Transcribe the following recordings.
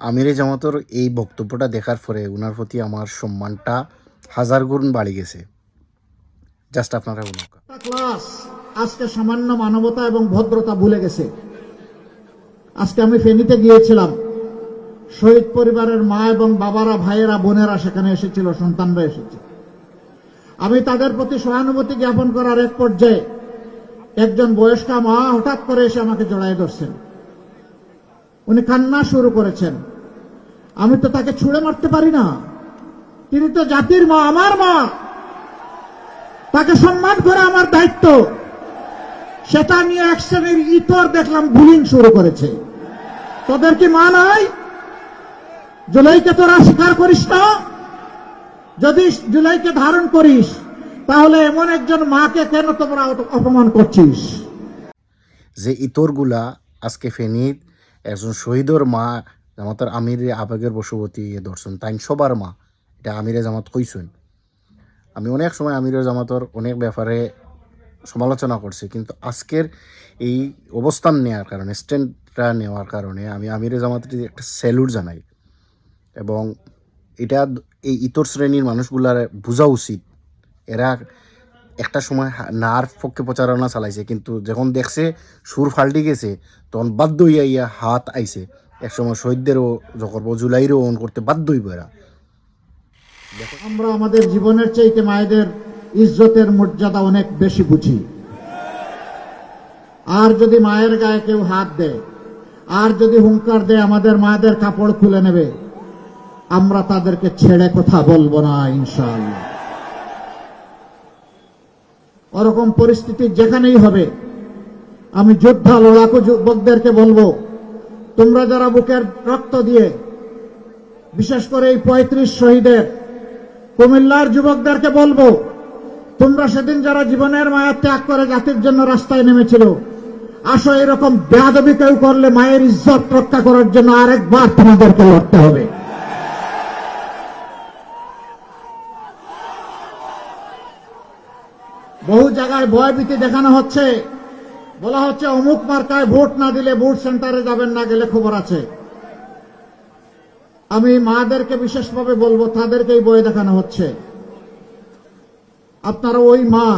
আমিরে জামাতর এই বক্তব্যটা দেখার পরে ওনার প্রতি আমার সম্মানটা হাজার গুণ বাড়ি গেছে। জাস্ট আপনারা ক্লাস আজকে সামান্য মানবতা এবং ভদ্রতা ভুলে গেছে। আজকে আমি ফেনীতে গিয়েছিলাম। শহীদ পরিবারের মা এবং বাবারা, ভাইয়েরা, বোনেরা সেখানে এসেছিল, সন্তানরা এসেছে। আমি তাদের প্রতি সহানুভূতি জ্ঞাপন করার এক পর্যায়ে একজন বয়স্কা মা হঠাৎ করে এসে আমাকে জড়াই ধরছেন। উনি কান্না শুরু করেছেন। আমি তো তাকে ছুঁড়ে মারতে পারি না। তিনি তো জাতির মা, আমার মা। তাকে সম্মান করা আমার দায়িত্ব। সেটা নিয়ে এক শ্রেণির ইতর দেখলাম বুলিং শুরু করেছে। তোদের কি মা নাই? জুলাইকে তোরা স্বীকার করিস না? যদি জুলাইকে ধারণ করিস, তাহলে এমন একজন মাকে কেন তোমরা অপমান করছিস? যে ইতরগুলা আজকে ফেনীত একজন শহীদর মা, জামাতের আমিরে আবেগের বশবতী দর্শন তাই সবার মা, এটা আমিরে জামাত কইসুন আমি অনেক সময় আমিরের জামাতর অনেক ব্যাপারে সমালোচনা করছি, কিন্তু আজকের এই অবস্থান নেওয়ার কারণে, স্ট্যান্ডটা নেওয়ার কারণে আমি আমিরে জামাতটি একটা স্যালুট জানাই। এবং এটা এই ইতর শ্রেণির মানুষগুলার বোঝা উচিত। এরা একটা সময় নার পক্ষে প্রচারণা চালাইছে, কিন্তু যখন দেখছে সুর ফাল্টি গেছে, তখন বাধ্য হইয়া ইয়া হাত আইছে। এক সময় শহীদদেরও যখন জুলাইরও অন করতে বাধ্য হইব এরা। আমরা আমাদের জীবনের চাইতে মায়েদের ইজ্জতের মর্যাদা অনেক বেশি বুঝি। আর যদি মায়ের গায়ে কেউ হাত দেয়, আর যদি হুঙ্কার দেয় আমাদের মায়েদের কাপড় খুলে নেবে, আমরা তাদেরকে ছেড়ে কথা বলব না, ইনশাআল্লাহ। ওরকম পরিস্থিতি যেখানেই হবে, আমি যোদ্ধা লড়াকু যুবকদেরকে বলব, তোমরা যারা বুকের রক্ত দিয়ে, বিশেষ করে এই পঁয়ত্রিশ শহীদের, কুমিল্লার যুবকদেরকে বলব, তোমরা সেদিন যারা জীবনের মায়া ত্যাগ করে জাতির জন্য রাস্তায় নেমেছিল, আসো এরকম বেয়াদবি কেউ করলে মায়ের ইজ্জত রক্ষা করার জন্য আরেকবার তোমাদেরকে লড়তে হবে। বহু জায়গায় ভয়ভীতি দেখানো হচ্ছে। বলা হচ্ছে অমুক মার্কায় ভোট না দিলে ভোট সেন্টারে যাবেন না গেলে খবর আছে। আমি মাদেরকে বিশেষভাবে বলব, তাদেরকেই বই দেখানো হচ্ছে। আপনারা ওই মা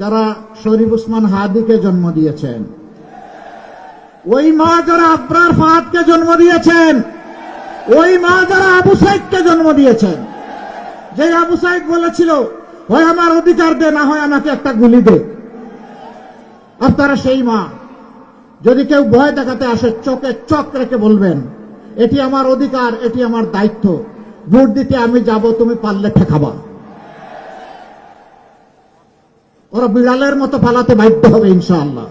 যারা শরীফ উসমান হাদিকে জন্ম দিয়েছেন, ওই মা যারা আব্রার ফাহাদকে জন্ম দিয়েছেন, ওই মা যারা আবু সাইদকে জন্ম দিয়েছেন, যে আবু সাইদ বলেছিল হয় আমার অধিকার দে, না হয় আমাকে একটা গুলি দে। আপনারা সেই মা। যদি কেউ ভয় দেখাতে আসে, চোখে চোখ রেখে বলবেন, এটি আমার অধিকার, এটি আমার দায়িত্ব। ভোট দিতে আমি যাব, তুমি পারলে ঠেকাবা। ওরা বিড়ালের মতো পালাতে বাধ্য হবে, ইনশাআল্লাহ।